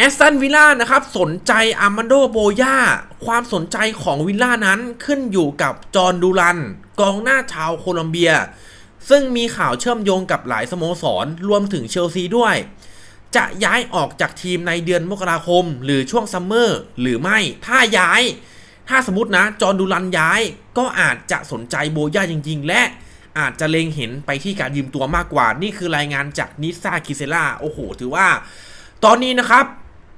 แอสตันวิลล่านะครับ สนใจอาร์มันโดโบย่าความสนใจของวิลล่านั้นขึ้นอยู่กับจอร์นดูรัน กองหน้าชาวโคลอมเบีย ซึ่งมีข่าวเชื่อมโยงกับหลายสโมสร รวมถึงเชลซีด้วย จะย้ายออกจากทีมในเดือนมกราคม หรือช่วงซัมเมอร์หรือไม่ถ้าย้าย ถ้าสมมตินะ จอร์นดูรันย้าย ก็อาจจะสนใจโบย่าจริง ๆ และอาจจะเล็งเห็นไปที่การยืมตัวมากกว่า นี่คือรายงานจากนิซ่าคิเซล่าโอ้โห ถือว่า ตอนนี้นะครับ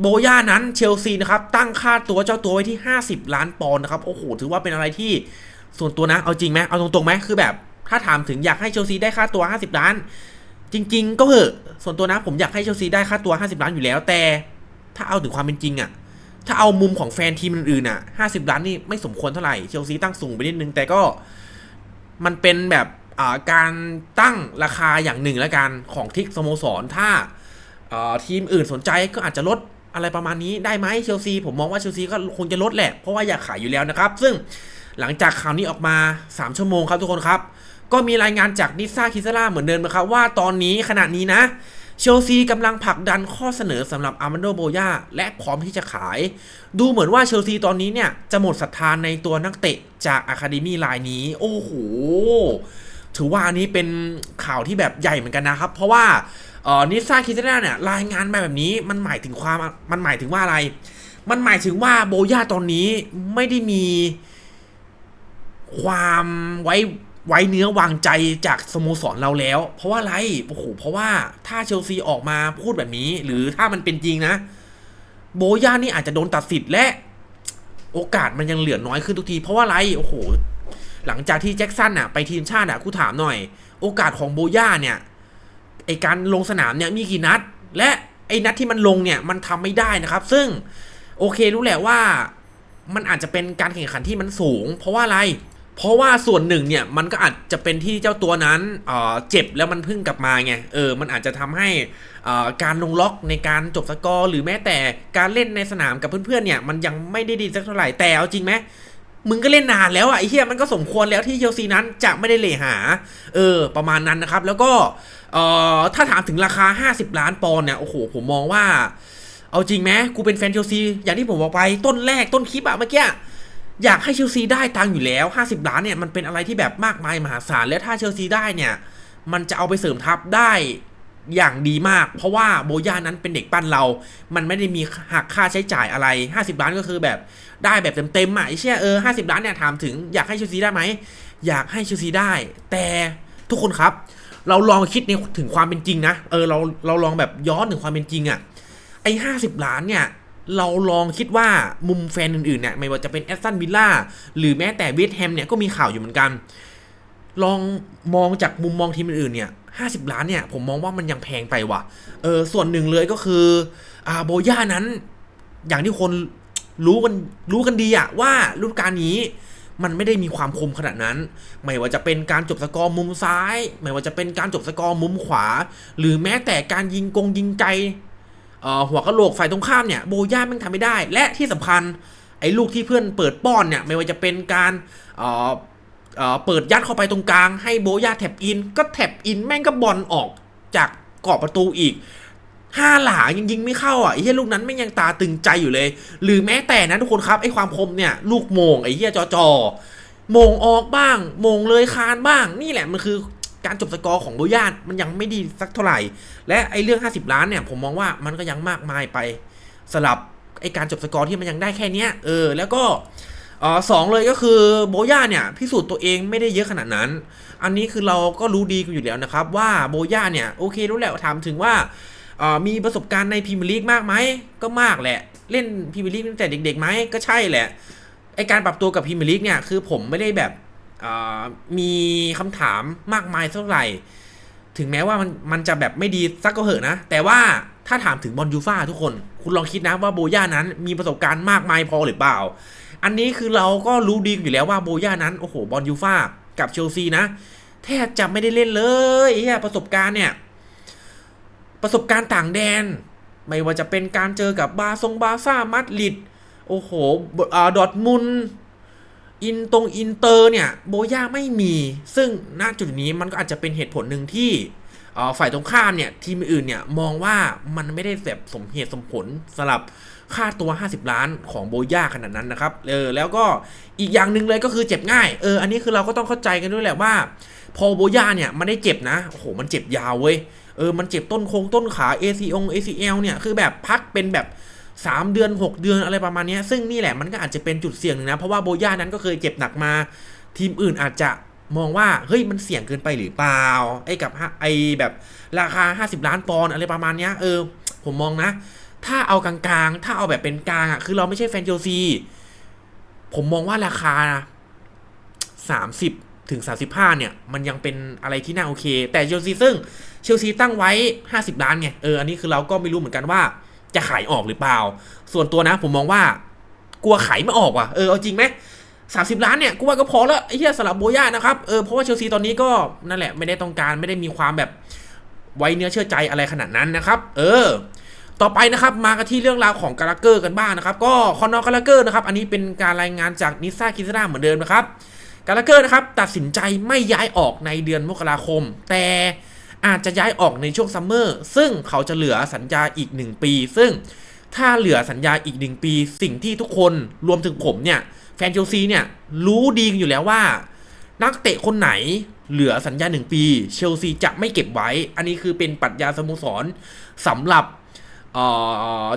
โบย่านั้นเชลซีนะครับตั้งค่าตัวเจ้าตัวไว้ที่ 50 ล้านปอนด์นะครับโอ้โหถือว่าเป็นอะไรที่ส่วนตัวนะเอาจริงไหมเอาตรงๆไหมคือแบบถ้าถามถึงอยากให้เชลซีได้ค่าตัว 50 ล้าน จริง ๆ ก็เหอะส่วนตัวนะผมอยากให้เชลซีได้ค่าตัว 50 ล้านอยู่แล้วแต่ ถ้าเอาถึงความเป็นจริงอะถ้าเอามุมของแฟนทีมอื่นๆอะ50 ล้านนี่ไม่สมควรเท่าไหร่เชลซีตั้งสูงไปนิดนึงแต่ก็มันเป็นแบบอ่าการตั้งราคาอย่างหนึ่งล้วกันของทิกสโมสรถ้าอ่อทีมอื่นสนใจก็อาจจะลด อะไรประมาณนี้ได้ไหมเชลซีผมมองว่าเชลซีก็คงจะลดแหละ เพราะว่าอยากขายอยู่แล้วนะครับ ซึ่งหลังจากข่าวนี้ออกมา 3 ชั่วโมงครับทุกคนครับ ก็มีรายงานจากนิซ่าคิซาร่าเหมือนเดิมนะครับว่าตอนนี้ขณะนี้นะเชลซีกำลังผลักดันข้อเสนอสำหรับอาร์มันโดโบยาและพร้อมที่จะขาย ดูเหมือนว่าเชลซีตอนนี้เนี่ย จะหมดศรัทธานในตัวนักเตะจากอะคาเดมี่รายนี้ โอ้โห ถือว่าอันนี้เป็นข่าวที่แบบใหญ่เหมือนกันนะครับ เพราะว่า เออนิซ่าคิเซน่าเนี่ยรายงานมาแบบนี้มันหมายถึงความมันหมายถึงว่าอะไร มันหมายถึงว่าโบย่าตอนนี้ไม่ได้มี ความไว้ไว้เนื้อวางใจจากสโมสรเราแล้ว เพราะว่าอะไรโอ้โหเพราะว่าถ้าเชลซีออกมาพูดแบบนี้ หรือถ้ามันเป็นจริงนะ โบย่านี่อาจจะโดนตัดสิทธิ์และโอกาสมันยังเหลือน้อยขึ้นทุกที เพราะว่าอะไร โอ้โห หลังจากที่แจ็คสันอะไปทีมชาติอะกูถามหน่อย โอกาสของโบย่าเนี่ย การลงสนามเนี่ยมีกี่นัด และไอนัดที่มันลงเนี่ยมันทำไม่ได้นะครับ ซึ่งโอเครู้แหละว่ามันอาจจะเป็นการแข่งขันที่มันสูง เพราะว่าอะไร เพราะว่าส่วนหนึ่งเนี่ยมันก็อาจจะเป็นที่เจ้าตัวนั้นเเจ็บแล้วมันพิ่งกลับมาไงเออมันอาจจะทำให้การลงล็อกในการจบสกอร์หรือแม้แต่การเล่นในสนามกับเพื่อนๆเนี่ยมันยังไม่ได้ดีสักเท่าไหร่แต่เอาจริงไหม มึงก็เล่นนานแล้วอะไอ้เหี้ยมันก็สมควรแล้วที่เชลซีนั้นจะไม่ได้เลหา เออ ประมาณนั้นนะครับ แล้วก็เอ่อถ้าถามถึงราคา 50 ล้านปอนด์เนี่ยโอ้โหผมมองว่า เอาจริงไหมกูเป็นแฟนเชลซีอย่างที่ผมบอกไปต้นแรกต้นคลิปอะเมื่อกี้อยากให้เชลซีได้ตังค์อยู่แล้ว 50 ล้านเนี่ยมันเป็นอะไรที่แบบมากมายมหาศาลและถ้าเชลซีได้เนี่ย มันจะเอาไปเสริมทัพได้ อย่างดีมาก เพราะว่าโบย่านั้นเป็นเด็กปั้นเรา มันไม่ได้มีหักค่าใช้จ่ายอะไร 50 ล้านก็คือแบบได้แบบเต็มๆอะไอ้เชี่ยเออ50ล้านเนี่ยถามถึงอยากให้เชลซีได้ไหม อยากให้เชลซีได้ แต่ทุกคนครับ เราลองคิดในถึงความเป็นจริงนะเออเราเราลองแบบย้อนถึงความเป็นจริงอะไอ้ห้าสิบล้านเนี่ยเราลองคิดว่ามุมแฟนอื่นๆเนี่ยไม่ว่าจะเป็นแอสตันวิลล่าหรือแม้แต่เวสต์แฮมเนี่ยก็มีข่าวอยู่เหมือนกัน ลองมองจากมุมมองทีมอื่นๆเนี่ย ห้าสิบล้านเนี่ย ผมมองว่ามันยังแพงไปว่ะ เออ ส่วนหนึ่งเลยก็คืออ่าโบย่านั้น อย่างที่คนรู้กันรู้กันดีอะว่าฤดูกาลนี้มันไม่ได้มีความคมขนาดนั้น ไม่ว่าจะเป็นการจบสกอร์มุมซ้าย ไม่ว่าจะเป็นการจบสกอร์มุมขวา หรือแม้แต่การยิงกงยิงไกลเอ่อหัวกะโหลกฝ่ายตรงข้ามเนี่ยโบย่าแม่งทำไม่ได้ และที่สำคัญไอ้ลูกที่เพื่อนเปิดป้อนเนี่ย ไม่ว่าจะเป็นการ เปิดยัดเข้าไปตรงกลาง ให้โบย่าแท็บอิน ก็แท็บอินแม่งก็บอลออกจากกรอบประตูอีกห้าหลายังยิงไม่เข้าอะไอ้เหี้ยลูกนั้นแม่งยังตาตึงใจอยู่เลย หรือแม้แต่นะทุกคนครับไอ้ความคมเนี่ยลูกโมงไอ้เหี้ยจอจอโมงออกบ้างโมงเลยคานบ้าง นี่แหละมันคือการจบสกอร์ของโบย่ามันยังไม่ดีสักเท่าไหร่ และไอ้เรื่อง 50 ล้านเนี่ยผมมองว่ามันก็ยังมากมายไปสลับไอ้การจบสกอร์ที่มันยังได้แค่เนี้ยเออแล้วก็ ออสองเลยก็คือโบย่าเนี่ยพิสูจน์ตัวเองไม่ได้เยอะขนาดนั้น อันนี้คือเราก็รู้ดีกันอยู่แล้วนะครับ ว่าโบย่าเนี่ยโอเครู้แหละถามถึงว่าออมีประสบการณ์ในพรีเมียร์ลีกมากไหมก็มากแหละ เล่นพรีเมียร์ลีกตั้งแต่เด็กๆไหมก็ใช่แหละไอการปรับตัวกับพรีเมียร์ลีกเนี่ยคือผมไม่ได้แบบมีคำถามมากมายเท่าไหร่ ถึงแม้ว่ามันมันจะแบบไม่ดีสักก็เหอะนะ แต่ว่าถ้าถามถึงบอลยูฟ่าทุกคน คุณลองคิดนะว่าโบย่านั้นมีประสบการณ์มากมายพอหรือเปล่า อันนี้คือเราก็รู้ดีอยู่แล้วว่าโบย่านั้นโอ้โหบอลยูฟ่ากับเชลซีนะ แทบจะไม่ได้เล่นเลยเหี้ยประสบการณ์เนี่ย ประสบการณ์ต่างแดน ไม่ว่าจะเป็นการเจอกับบาซงบาซ่ามาดริดโอ้โหอดอทมุนอินตรงอินเตอร์เนี่ยโบย่าไม่มี ซึ่งณจุดนี้มันก็อาจจะเป็นเหตุผลหนึ่งที่ฝ่ายตรงข้ามเนี่ยทีมอื่นเนี่ยมองว่ามันไม่ได้แบบสมเหตุสมผลสำหรับ ค่าตัว 50 ล้านของโบย่าขนาดนั้นนะครับเออแล้วก็อีกอย่างหนึ่งเลยก็คือเจ็บง่ายเอออันนี้คือเราก็ต้องเข้าใจกันด้วยแหละว่า พอโบย่าเนี่ยมันได้เจ็บนะโอ้โหมันเจ็บยาวเว้ยเออมันเจ็บต้นโคงต้นขา ACO ACL เนี่ยคือแบบพักเป็นแบบ3 เดือน 6 เดือนอะไรประมาณนี้ซึ่งนี่แหละมันก็อาจจะเป็นจุดเสี่ยงหนึ่งนะ เพราะว่าโบย่านั้นก็เคยเจ็บหนักมา ทีมอื่นอาจจะมองว่า เฮ้ยมันเสี่ยงเกินไปหรือเปล่า ไอ้กับฮะไอ้แบบราคา 50 ล้านปอนด์อะไรประมาณนี้เออ ผมมองนะ ถ้าเอากลางๆ ถ้าเอาแบบเป็นกลางอะ คือเราไม่ใช่แฟนเชลซี ผมมองว่าราคา 30 ถึง 35 เนี่ย มันยังเป็นอะไรที่น่าโอเค แต่เชลซีซึ่งเชลซีตั้งไว้ 50 ล้านไง เออ อันนี้คือเราก็ไม่รู้เหมือนกันว่า จะขายออกหรือเปล่า ส่วนตัวนะ ผมมองว่ากลัวขายไม่ออกว่ะ เออ เอาจริงไหมสามสิบล้านเนี่ยกูว่าก็พอแล้วไอ้เหี้ยสลับโบย่านะครับ เออเพราะว่าเชลซีตอนนี้ก็นั่นแหละไม่ได้ต้องการไม่ได้มีความแบบไว้เนื้อเชื่อใจอะไรขนาดนั้นนะครับ เออ ต่อไปนะครับมากันที่เรื่องราวของกาลาเกอร์กันบ้างนะครับ ก็คอนอร์กาลาเกอร์นะครับอันนี้เป็นการรายงานจากนิซ่าคิซราเหมือนเดิมนะครับกาลาเกอร์นะครับตัดสินใจไม่ย้ายออกในเดือนมกราคม แต่อาจจะย้ายออกในช่วงซัมเมอร์ซึ่งเขาจะเหลือสัญญาอีก 1 ปี ซึ่งถ้าเหลือสัญญาอีก 1 ปี สิ่งที่ทุกคนรวมถึงผมเนี่ยแฟนเชลซีเนี่ยรู้ดีอยู่แล้วว่า นักเตะคนไหนเหลือสัญญา 1 ปี เชลซีจะไม่เก็บไว้ อันนี้คือเป็นปรัชญาสโมสรสำหรับ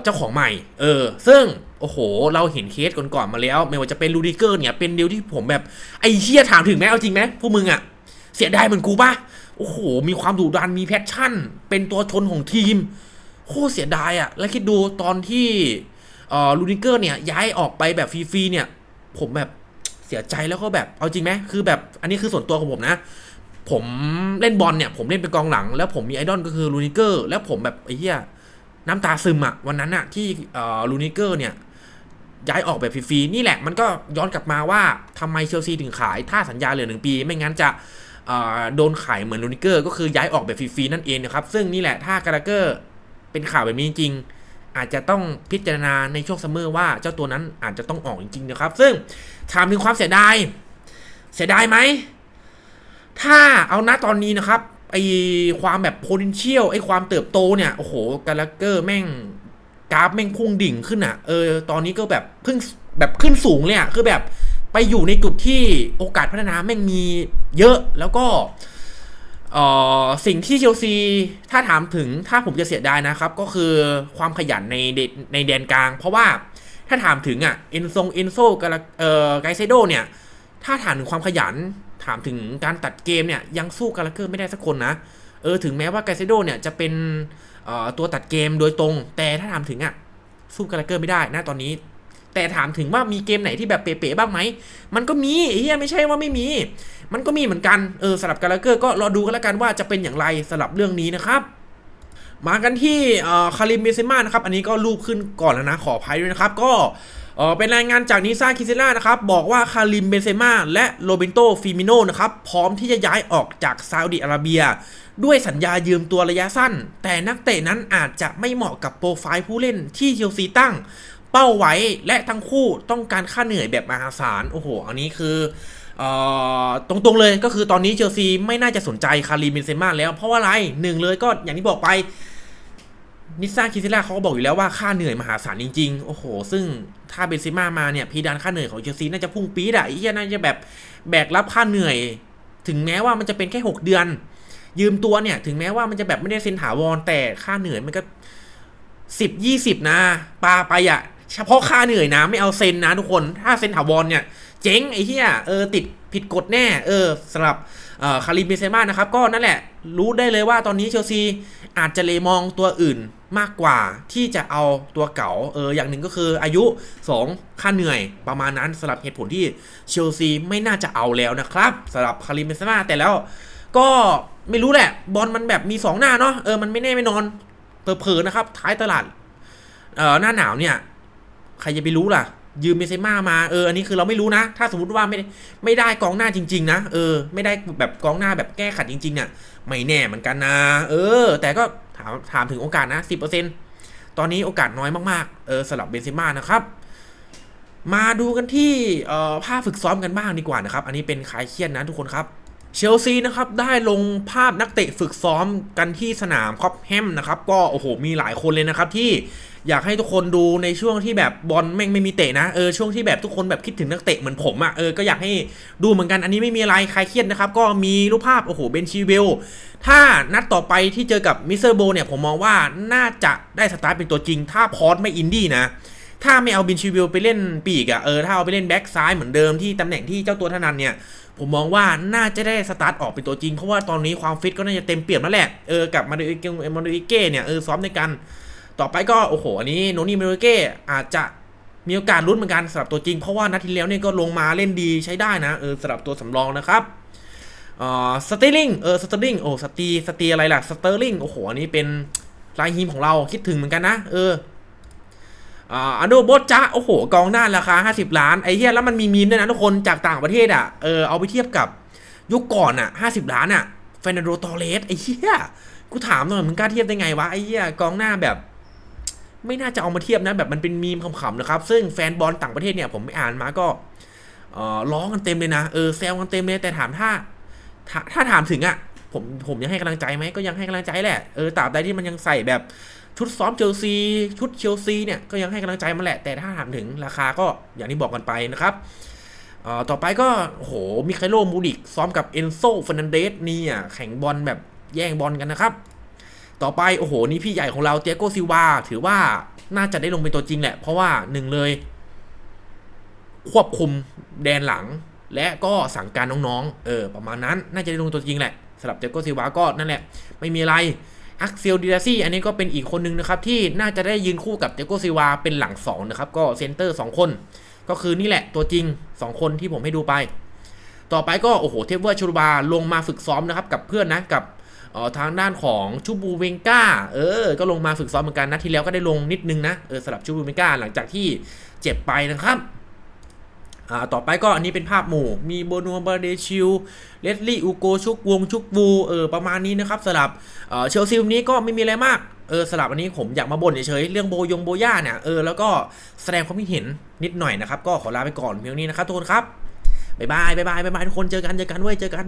เจ้าของใหม่ เออ ซึ่ง โอ้โห เราเห็นเคสก่อนๆมาแล้ว ไม่ว่าจะเป็นลูดิเกอร์เนี่ย เป็นเดียวที่ผมแบบ ไอ้เชี่ยถามถึงไหมเอาจริงไหมพวกมึงอะเสียดายเหมือนกูป่ะโอ้โห มีความดุดัน มีแพชชั่น เป็นตัวชนของทีม โคตรเสียดายอะแล้วคิดดูตอนที่ลูดิเกอร์เนี่ย ย้ายออกไปแบบฟรีๆเนี่ย ผมแบบเสียใจแล้วก็แบบ เอาจริงไหมคือแบบ อันนี้คือส่วนตัวของผมนะ ผมเล่นบอลเนี่ย ผมเล่นเป็นกองหลัง แล้วผมมีไอดอลก็คือลูนิเกอร์ แล้วผมแบบไอ้เหี้ย น้ำตาซึมอะวันนั้นอะที่ลูนิเกอร์เนี่ยย้ายออกแบบฟรีๆนี่แหละมันก็ย้อนกลับมาว่าทำไมเชลซีถึงขาย ถ้าสัญญาเหลือหนึ่งปี ไม่งั้นจะโดนขายเหมือนลูนิเกอร์ก็คือย้ายออกแบบฟรีๆนั่นเองนะครับซึ่งนี่แหละถ้ากาลาเกอร์เป็นข่าวแบบนี้จริง อาจจะต้องพิจารณาในช่วงซัมเมอร์ว่าเจ้าตัวนั้นอาจจะต้องออกจริงๆนะครับ ซึ่งถามถึงความเสียดายเสียดายไหมถ้าเอาณตอนนี้นะครับ ไอความแบบ potential ไอความเติบโตเนี่ย โอ้โหกาลาเกอร์แม่งกราฟแม่งพุ่งดิ่งขึ้นอะ่ะ เออ ตอนนี้ก็แบบเพิ่งแบบขึ้นสูงเลยอะ่ะ คือแบบไปอยู่ในจุดที่โอกาสพัฒนาแม่งมีเยอะ แล้วก็เอ่อสิ่งที่เชลซีถ้าถามถึงถ้าผมจะเสียดายนะครับ ก็คือความขยันในเดในแดนกลาง เพราะว่าถ้าถามถึงอะเอนซงเอนโซกาลาเอ่อไกเซโดเนี่ย ถ้าถามถึงความขยัน ถามถึงการตัดเกมเนี่ยยังสู้กาลาเกอร์ไม่ได้สักคนนะ เออถึงแม้ว่าไกเซโดเนี่ยจะเป็นตัวตัดเกมโดยตรง แต่ถ้าถามถึงอะสู้กาลาเกอร์ไม่ได้นะตอนนี้ แต่ถามถึงว่ามีเกมไหนที่แบบเป๋ๆบ้างไหม มันก็มีเฮียไม่ใช่ว่าไม่มี มันก็มีเหมือนกันเออสำหรับกาลาเกอร์ก็รอดูกันแล้วกันว่าจะเป็นอย่างไรสำหรับเรื่องนี้นะครับมากันที่คาริมเบนเซม่านะครับ อันนี้ก็รูปขึ้นก่อนแล้วนะ ขออภัยด้วยนะครับ ก็ เออเป็นรายงานจากนิซ่าคิเซล่านะครับ บอกว่าคาริมเบนเซม่าและโรเบนโตฟิมิโนนะครับ พร้อมที่จะย้ายออกจากซาอุดิอาระเบีย ด้วยสัญญายืมตัวระยะสั้น แต่นักเตะนั้นอาจจะไม่เหมาะกับโปรไฟล์ผู้เล่นที่เชลซีตั้ง เป้าไว้และทั้งคู่ต้องการค่าเหนื่อยแบบมหาศาลโอ้โห อันนี้คือเอ่อตรงๆเลยก็คือตอนนี้เชลซีไม่น่าจะสนใจคาริมเบนเซม่าแล้วเพราะว่าอะไรหนึ่งเลยก็อย่างที่บอกไป นิสซาคิซิล่าเขาก็บอกอยู่แล้วว่าค่าเหนื่อยมหาศาลจริงๆ โอ้โห ซึ่งถ้าเบนซิม่ามาเนี่ยพีดานค่าเหนื่อยของเชลซีน่าจะพุ่งปี๊ดอะไอ้เหี้ยน่าจะแบบแบกรับค่าเหนื่อย ถึงแม้ว่ามันจะเป็นแค่ 6 เดือน ยืมตัวเนี่ย ถึงแม้ว่ามันจะแบบไม่ได้เซ็นถาวรแต่ค่าเหนื่อยมันก็สิบยี่สิบนะปาไปอะเฉพาะค่าเหนื่อยนะไม่เอาเซ็นนะทุกคนถ้าเซ็นถาวรเนี่ยเจ๊งไอ้เหี้ยเออติดผิดกฎแน่เออสำหรับคาริมเบนเซม่านะครับก็นั่นแหละ รู้ได้เลยว่าตอนนี้เชลซีอาจจะเลมองตัวอื่น มากกว่าที่จะเอาตัวเก่าเอออย่างหนึ่งก็คืออายุ 2 ค่าเหนื่อยประมาณนั้นสำหรับเหตุผลที่เชลซีไม่น่าจะเอาแล้วนะครับสำหรับคาริมเบนซม่าแต่แล้วก็ไม่รู้แหละบอลมันแบบมี 2 หน้าเนาะเออมันไม่แน่ไม่นอนเผลอๆนะครับท้ายตลาดเออหน้าหนาวเนี่ยใครจะไปรู้ล่ะ ยืมเบนเซม่ามาเอออันนี้คือเราไม่รู้นะ ถ้าสมมติว่าไม่ไม่ได้กองหน้าจริง ๆ นะเออ ไม่ได้แบบกองหน้าแบบแก้ขัดจริงๆเนี่ยไม่แน่เหมือนกันนะ เออ แต่ก็ ถามถามถึงโอกาสนะสิบเปอร์เซ็นตอนนี้โอกาสน้อยมากๆ เออสำหรับเบนซิม่านะครับ มาดูกันที่ภาพฝึกซ้อมกันบ้างดีกว่านะครับ อันนี้เป็นคลายเครียดนะทุกคนครับ เชลซีนะครับได้ลงภาพนักเตะฝึกซ้อมกันที่สนามคอปแฮมนะครับก็โอ้โหมีหลายคนเลยนะครับที่อยากให้ทุกคนดูในช่วงที่แบบบอลแม่งไม่มีเตะนะเออช่วงที่แบบทุกคนแบบคิดถึงนักเตะเหมือนผมอะ่ะเออก็อยากให้ดูเหมือนกันอันนี้ไม่มีอะไรใครเครียดนะครับก็มีรูปภาพโอ้โหเบนชีเวลถ้านัดต่อไปที่เจอกับมิสเตอร์โบเนี่ยผมมองว่าน่าจะได้สตาร์ทเป็นตัวจริง ถ้าพอสไม่อินดี้นะถ้าไม่เอาบินชิวิลไปเล่นปีกอะเออถ้าเอาไปเล่นแบ็กซ้ายเหมือนเดิมที่ตำแหน่งที่เจ้าตัวถนัดเนี่ย ผมมองว่าน่าจะได้สตาร์ทออกเป็นตัวจริง เพราะว่าตอนนี้ความฟิตก็น่าจะเต็มเปี่ยมแล้วแหละเออกับมาดูอิเกมาดูอิเก้เนี่ยเออซ้อมในกันต่อไปก็โอ้โหอันนี้โนนี่มาดูอิเก้อาจจะมีโอกาสลุ้นเหมือนกันสำหรับตัวจริง เพราะว่านัดที่แล้วเนี่ยก็ลงมาเล่นดีใช้ได้นะเออสำหรับตัวสำรองนะครับเอ่อสเตอร์ลิงเออสเตอร์ลิงโอ้สตีสตีอะไรล่ะสเตอร์ลิงโอ้โหอันนี้เป็นรายฮีมของเราคิดถึงเหมือนกันนะเออ อันโดโบจ้าโอ้โห กองหน้าราคา 50 ล้าน ไอ้เหี้ยแล้วมันมีมีมด้วยนะทุกคนจากต่างประเทศอะเออเอาไปเทียบกับยุคก่อนอะ 50 ล้านอะเฟนนโดตอเรสไอ้เหี้ยกูถามหน่อยมึงกล้าเทียบได้ไงวะไอ้เหี้ยกองหน้าแบบ ไม่น่าจะเอามาเทียบนะ แบบมันเป็นมีมขำๆนะครับ ซึ่งแฟนบอลต่างประเทศเนี่ยผมไปอ่านมาก็เออร้องกันเต็มเลยนะเออแซวกันเต็มเลยแต่ถามถ้าถ้าถ้าถามถึงอะผมผมยังให้กำลังใจไหมก็ยังให้กำลังใจแหละเออตราบใดที่มันยังใส่แบบ ชุดซ้อมเชลซีชุดเชลซีเนี่ยก็ยังให้กำลังใจมันแหละแต่ถ้าถามถึงราคาก็อย่างที่บอกกันไปนะครับต่อไปก็โหมิคาโลมูดิกซ้อมกับเอนโซฟนันเดสนี่อะแข่งบอลแบบแย่งบอลกันนะครับ ต่อไปโอ้โหนี่พี่ใหญ่ของเราเตียโกซิวาถือว่าน่าจะได้ลงเป็นตัวจริงแหละ เพราะว่าหนึ่งเลย ควบคุมแดนหลัง และก็สั่งการน้องๆ เออ ประมาณนั้น น่าจะได้ลงตัวจริงแหละสำหรับเตียโกซิวาก็นั่นแหละ ไม่มีอะไร อักเซลดิดาซี่อันนี้ก็เป็นอีกคนนึงนะครับ ที่น่าจะได้ยืนคู่กับเตโกซิวาเป็นหลัง2นะครับ ก็เซนเตอร์ 2 คน ก็คือนี่แหละตัวจริง 2 คนที่ผมให้ดูไป ต่อไปก็ โอ้โห เทเวอร์ชูบาลงมาฝึกซ้อมนะครับกับเพื่อนนะกับออทางด้านของชูบูเวงกาเออ ก็ลงมาฝึกซ้อมเหมือนกันนะที่แล้วก็ได้ลงนิดนึงนะ เออสำหรับชูบูเวงกาหลังจากที่เจ็บไปนะครับ อ่าต่อไปก็อันนี้เป็นภาพหมู่ มีโบนัวบาเดชิลเลสลี่ อูโก ชุกวง ชุกบู เออ ประมาณนี้นะครับสลับเชลซีวันนี้ก็ไม่มีอะไรมาก เออสลับอันนี้ผมอยากมาบ่นเฉยๆเรื่องโบยงโบย่าเนี่ย เออ แล้วก็แสดงความคิดเห็นนิดหน่อยนะครับ ก็ขอลาไปก่อนเพียงนี้นะครับทุกคนครับ บ๊ายบาย บ๊ายบาย บ๊ายบายทุกคน เจอกัน เจอกันเว้ย เจอกัน